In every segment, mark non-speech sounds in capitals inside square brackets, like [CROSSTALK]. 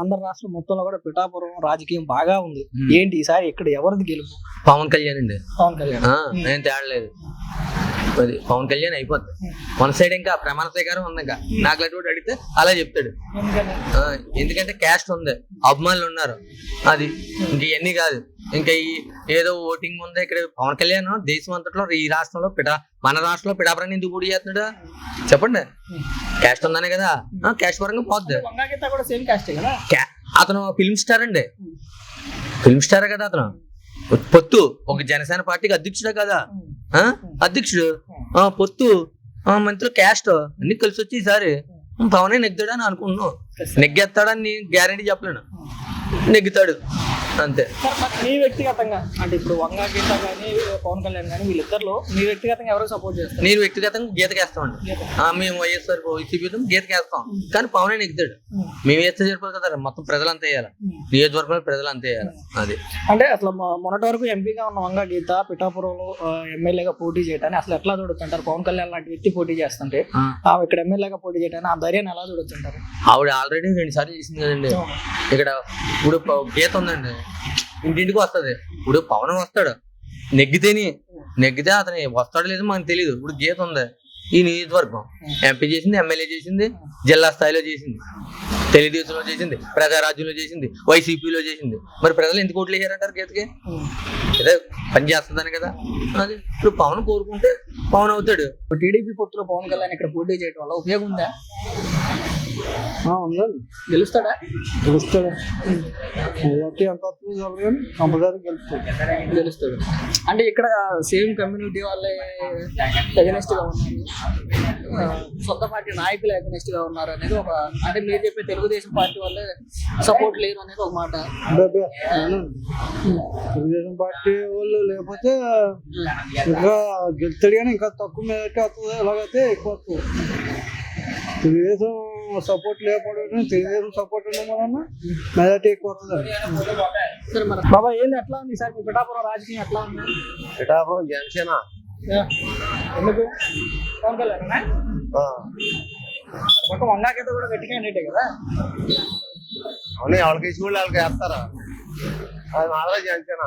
ఆంధ్ర రాష్ట్రం మొత్తంలో కూడా పిఠాపురం రాజకీయం బాగా ఉంది. ఏంటి ఈసారి ఇక్కడ ఎవరిది గెలుపు? పవన్ కళ్యాణ్ అండి పవన్ కళ్యాణ్. నేను తేడలేదు. అది పవన్ కళ్యాణ్ అయిపోద్ది. మన సైడ్ ఇంకా ప్రమాణ స్వీకారం ఉంది ఇంకా నాకు అటువంటి అడిగితే అలా చెప్తాడు. ఎందుకంటే క్యాస్ట్ ఉంది. అభిమానులు ఉన్నారు. అది ఇంక ఇవన్నీ కాదు. ఇంకా ఈ ఏదో ఓటింగ్ ఉంది ఇక్కడ పవన్ కళ్యాణ్ దేశం అంతట్లో ఈ రాష్ట్రంలో పిఠా మన రాష్ట్రంలో పిఠాపురాన్ని ఎందుకు పోటీ చేస్తున్నాడు? చెప్పండి. క్యాస్ట్ ఉందనే కదా. క్యాస్ట్ పరంగా పోద్ది. అతను ఫిల్మ్ స్టార్ అండి. ఫిల్మ్ స్టార్ కదా అతను. పొత్తు ఒక జనసేన పార్టీకి అధ్యక్షుడే కదా? అధ్యక్షుడు? ఆ, పొత్తు. ఆ, మంత్రులు క్యాస్ట్. అన్ని కలిసి వచ్చి ఈసారి పవనే అని అనుకుంటున్నాను నెగ్గేస్తాడని గ్యారంటీ చెప్పలేను. నెగ్గుతాడు. అంతే. మీ వ్యక్తిగతంగా అంటే ఇప్పుడు వంగా గీత కానీ పవన్ కళ్యాణ్ కానీ వీళ్ళిద్దరిలో మీ వ్యక్తిగతంగా ఎవరికి సపోర్ట్ చేస్తారు? నేను వ్యక్తిగతంగా గీతకేస్తామండి. మేము వైఎస్ఆర్ వైసీపీ గీతకేస్తాం. కానీ పవనే నెగ్గుతాడు మేము వేస్తే సరిపోదు కదా మొత్తం ప్రజలంతా వేయాలి. నియోజకవర్గంలో ప్రజలంతా వేయాలి. అది. అంటే అసలు మొన్నటి వరకు ఎంపీగా ఉన్న వంగా గీత పిఠాపురంలో ఎమ్మెల్యేగా పోటీ చేయటాన్ని అసలు ఎట్లా చూడొచ్చుంటారు? పవన్ కళ్యాణ్ లాంటి వ్యక్తి పోటీ చేస్తుంటే ఆ, ఆమె ఇక్కడ ఎమ్మెల్యేగా పోటీ చేయటాన్ని ఆ ధైర్యాన్ని ఎలా చూడొచ్చుంటారు? ఆవిడ ఆల్రెడీ రెండు సార్లు చేసింది కదండి. ఇక్కడ ఇప్పుడు గీత ఉందండి. ఇంటింటికి వస్తుంది. ఇప్పుడు పవన్ వస్తాడు. నెగ్గితేని నెగ్గితే అతను వస్తాడో లేదో మనకు తెలియదు ఇప్పుడు గీత ఉంది. ఈ నియోజకవర్గం. ఎంపీ చేసింది ఎమ్మెల్యే చేసింది జిల్లా స్థాయిలో చేసింది. తెలుగుదేశంలో చేసింది ప్రజారాజ్యంలో చేసింది వైసీపీలో చేసింది. మరి ప్రజలు ఎందుకు ఓట్లు వేసారంటారు గీతకి? ఏదో పని చేస్తుందని కదా. అది ఇప్పుడు పవన్ కోరుకుంటే పవన్ అవుతాడు. టీడీపీ పొత్తులో పవన్ కళ్యాణ్ ఇక్కడ పోటీ చేయడం వల్ల ఉపయోగం ఉందా? ఉందండి గెలుస్తాడా? గెలుస్తాడు. మెజార్టీ ఎంత వస్తుంది చెప్పలేదు కానీ కంపల్సరీ గెలుస్తాడు. గెలుస్తాడు. అంటే ఇక్కడ సేమ్ కమ్యూనిటీ వాళ్ళే అగెనిస్ట్గా ఉన్నారు. సొంత పార్టీ నాయకులు అగెనిస్ట్గా ఉన్నారు అనేది ఒక అంటే మీరు చెప్పే తెలుగుదేశం పార్టీ వాళ్ళే సపోర్ట్ లేరు అనేది ఒక మాట. తెలుగుదేశం పార్టీ వాళ్ళు లేకపోతే ఇంకా గెలుస్తాడు కానీ ఇంకా తక్కువ మెజార్టీ వస్తుంది. ఎలాగైతే ఎక్కువ వస్తుంది. తెలుగుదేశం సపోర్ట్ లేకపోవడం తెలుగుదేశం సపోర్ట్ ఉండడం వలన మెజార్టీ ఎక్కువ వస్తుంది సరే మరి. బాబా ఏంది ఎట్లా ఉంది సార్ పిఠాపురం రాజకీయం ఎట్లా ఉంది? పిఠాపురం జనసేన. ఎందుకు? పవన్ కళ్యాణ్ మొత్తం వంగాకైతే కూడా గట్టిగా కదా. అవును ఎవరికి ఇచ్చి వాళ్ళకి వేస్తారా? అది మాత్రం జనసేన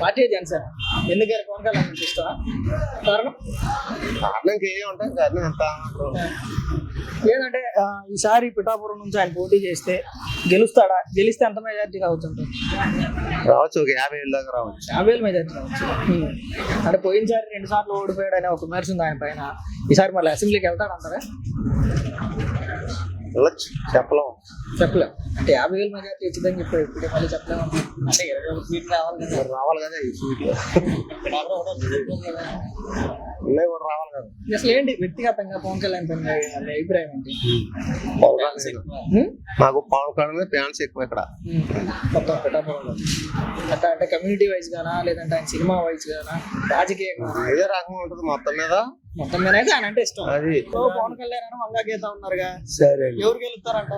పార్టీ జనసేన ఎందుకు పవన్ కళ్యాణ్ అంటే ఇష్టమా? కారణం? కారణం ఏమి ఉంటాయి కారణం ఏంటంటే ఆ, ఈసారి పిఠాపురం నుంచి ఆయన పోటీ చేస్తే గెలుస్తాడా? గెలిస్తే ఎంత మెజార్టీ కావచ్చు రావచ్చు ఒక యాభై ఏళ్ళ దాకా రావచ్చు. యాభై వేలు మెజార్టీ కావచ్చు. ఉమ్. అంటే పోయినసారి రెండు సార్లు ఓడిపోయాడు అనే ఒక విమర్శ ఉంది ఆయన పైన. ఈసారి మళ్ళీ అసెంబ్లీకి వెళ్తాడంటారా? వెళ్ళచ్చు చెప్పలేం చెప్పలేం. అంటే యాభై వేలు మెజార్టీ వచ్చిందని చెప్పాడు. ఇప్పుడు మళ్ళీ చెప్పలేము? అంటే ఇరవై ఒక రావాలి కదా. రావాలి కదా ఈ సీట్లు పిఠాపురం. [LAUGHS] ఉన్నాయి కూడా రావాలి కదా. అసలు ఏంటి? వ్యక్తిగతంగా పవన్ కళ్యాణ్ పైన మీ అభిప్రాయం ఏంటి? పవన్ కళ్యాణ్? మాకు పవన్ కళ్యాణ్ మీద ఫ్యాన్స్ ఎక్కువ ఇక్కడ. మొత్తం పిఠాపురంలో అట్లా అంటే కమ్యూనిటీ వైజ్ గానా లేదంటే ఆయన సినిమా వైజ్ గానా? రాజకీయంగా. ఇదే రకంగా ఉంటుంది మొత్తం మీద. మొత్తం మీద అయితే ఆయన అంటే ఇష్టం. అది. పవన్ కళ్యాణ్ అని వంగా గీత ఉన్నారుగా. సరే ఎవరు గెలుస్తారంట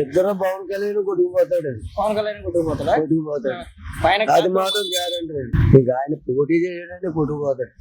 ఇద్దరు పవన్ కళ్యాణ్ కొట్టుకుపోతాడు పవన్ కళ్యాణ్ కొట్టుకుపోతాడా కొట్టుకుపోతాడు పైన అది మాత్రం గ్యారంటీ. ఇంకా ఆయన పోటీ చేయడానికి కొట్టుకుపోతాడు.